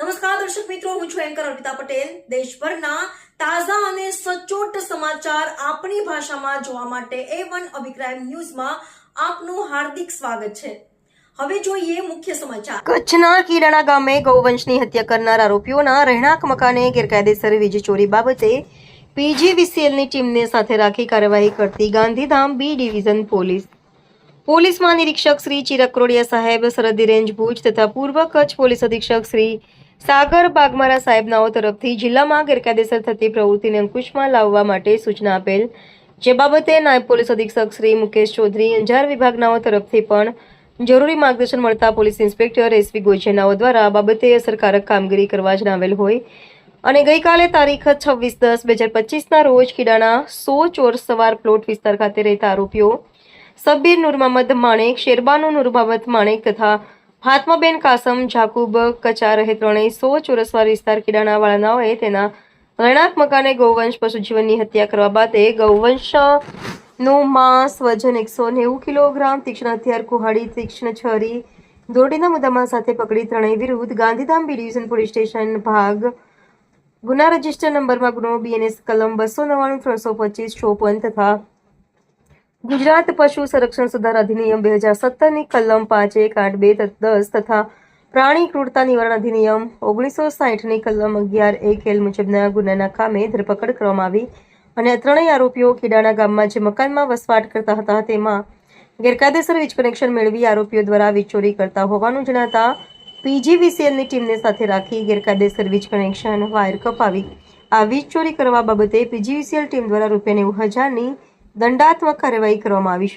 નમસ્કાર, દર્શક મિત્રો, હું છું એન્કર અર્પિતા પટેલ. દેશભરના તાજા અને સચોટ સમાચાર આપણી ભાષામાં જોવા માટે એ વન અભિપ્રાય ન્યૂઝમાં આપનું હાર્દિક સ્વાગત છે. હવે જોઈએ મુખ્ય સમાચાર. કચ્છના કીરાણા ગામે ગૌવંશની હત્યા કરનાર આરોપીઓના રહેણાંક મકાને ગેરકાયદેસર વીજ ચોરી બાબતે પીજીવીસીએલની ટીમને સાથે રાખી કાર્યવાહી કરતી Gandhidham B division police. Police મહાનિરીક્ષક Shri Chirag સાહેબ સરહદી રેન્જ ભુજ તથા પૂર્વ કચ્છ પોલીસ અધિક્ષક શ્રી સાગર બાગમારા સાહેબનાઓ તરફથી જિલ્લામાં ગેરકાયદેસર થતી પ્રવૃત્તિને અંકુશમાં લાવવા માટે સૂચના આપેલ. જે બાબતે નાયબ પોલીસ અધિક્ષક શ્રી મુકેશ ચૌધરી, અંજાર વિભાગનાઓ તરફથી પણ જરૂરી માર્ગદર્શન મળતા પોલીસ ઇન્સ્પેક્ટર એસવી ગોજેનાઓ દ્વારા બાબતે અસરકારક કામગીરી કરવા જણાવેલ હોય. અને ગઈકાલે તારીખ છવ્વીસ દસ બે હજાર પચીસના રોજ કિડાણા સો ચોર સવાર પ્લોટ વિસ્તાર ખાતે રહેતા આરોપીઓ સબ્બીર નૂર માણેક, શેરબાનુ નૂર માણેક તથા ફાતમાબેન કાસમ, જાકુબ કચા રહે ત્રણેય સો ચોરસવાર વિસ્તાર કિડાણાવાળાનાઓએ તેના રહેણાંક મકાને ગૌવંશ પશુજીવનની હત્યા કરવા બાદે ગૌવંશનું માંસ, વજન એકસો નેવું કિલોગ્રામ, તીક્ષ્ણ હથિયાર, કુહાડી, તીક્ષ્ણ છરી, દોરડીના મુદ્દામાં સાથે પકડી ત્રણેય વિરુદ્ધ Gandhidham B division police station ભાગ ગુના રજિસ્ટર નંબરમાં ગુનો બીએનએસ કલમ બસો નવ્વાણું, ત્રણસો પચીસ, ચોપન તથા ગુજરાત પશુ સંરક્ષણ સુધાર અધિનિયમ બે હજાર સત્તરની કલમ પાંચ એક આઠ બે દસ તથા પ્રાણી ક્રૂરતા નિવારણ અધિનિયમ ઓગણીસો સાહીઠની કલમ અગિયાર એક એલ મુજબના ગુનાના કામે ધરપકડ કરવામાં આવી અને ત્રણેય આરોપીઓ કિડાણા ગામમાં જે મકાનમાં વસવાટ કરતા હતા તેમાં ગેરકાયદેસર વીજ કનેક્શન મેળવી આરોપીઓ દ્વારા વીજચોરી કરતા હોવાનું જણાતા પીજીવીસીએલની ટીમને સાથે રાખી ગેરકાયદેસર વીજ કનેક્શન વાયર કપાવી. આ વીજ ચોરી કરવા બાબતે પીજીવીસીએલ ટીમ દ્વારા રૂપિયા નેવું હજારની દંડાત્મક કાર્યવાહી કરવામાં આવી છે